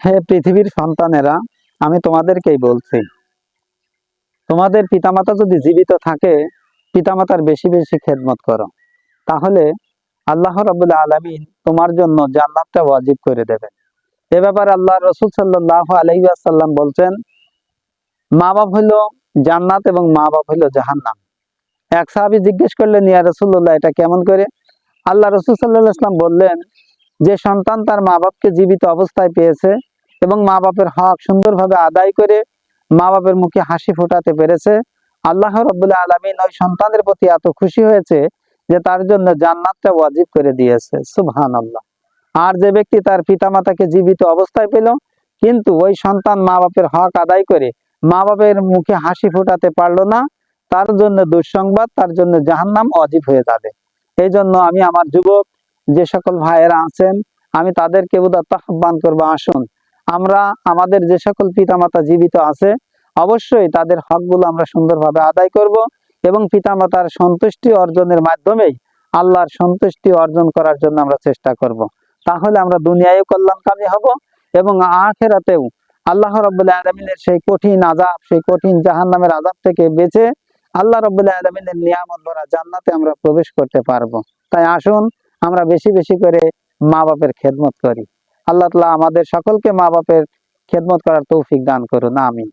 হে পৃথিবীর সন্তানেরা, আমি তোমাদেরকেই বলছি। তোমাদের পিতামাতা যদি জীবিত থাকে, পিতামাতার বেশি বেশি খেদমত করো। তাহলে আল্লাহ রাবুল্লাহ আলমিন তোমার জন্য জান্নাতটা ওয়াজিব করে দেবে। এ ব্যাপারে আল্লাহ রসুল সাল্লাহ আলহিসাল্লাম বলছেন মা বাপ হইল জান্নাত এবং মা বাপ হইল জাহান্নাম। এক সাহাবি জিজ্ঞেস করলেন, ইয়া রসুল্লাহ এটা কেমন করে? আল্লাহ রসুল সাল্লাহ ইসলাম বললেন যে সন্তান তার মা বাপকে জীবিত অবস্থায় পেয়েছে এবং মা বাপের হক সুন্দরভাবে আদায় করে মা বাপের মুখে হাসি ফোটাতে পেরেছে, আল্লাহ রবুল্লাহ আলমিন ওই সন্তানের প্রতি এত খুশি হয়েছে যে তার জন্য জান্নাতটা ওয়াজিব করে দিয়েছে। সুবহান আল্লাহ আর যে ব্যক্তি তার পিতামাতাকে জীবিত অবস্থায় পেল, কিন্তু ওই সন্তান মা বাপের হক আদায় করে মা বাপের মুখে হাসি ফোটাতে পারল না, তার জন্য দুঃসংবাদ, তার জন্য জাহান্নাম অজীব হয়ে যাবে। এই জন্য আমি আমার যুবক যে সকল ভাইয়েরা আছেন, আমি তাদেরকে উদাত্ত আহ্বান করব, আসুন আমরা, আমাদের যে সকল পিতামাতা জীবিত আছে, অবশ্যই তাদের হকগুলো আমরা সুন্দরভাবে আদায় করব এবং পিতামাতার সন্তুষ্টি অর্জনের মাধ্যমেই আল্লাহর সন্তুষ্টি অর্জন করার জন্য আমরা চেষ্টা করব। তাহলে আমরা দুনিয়ায় কল্যাণকামী হব এবং আখেরাতেও আল্লাহ রব্বুল্লাহ আলমিনের সেই কঠিন আজাব সেই কঠিন জাহান নামের আজাব থেকে বেঁচে আল্লাহ রব্বুল্লাহ আলমিনের নিয়ামত ভরা জান্নাতে আমরা প্রবেশ করতে পারব তাই আসুন আমরা বেশি বেশি করে মা বাপের খেদমত করি। আল্লাহ তালা আমাদের সকলকে মা বাপের খেদমত করার তৌফিক দান করুন, আমিন।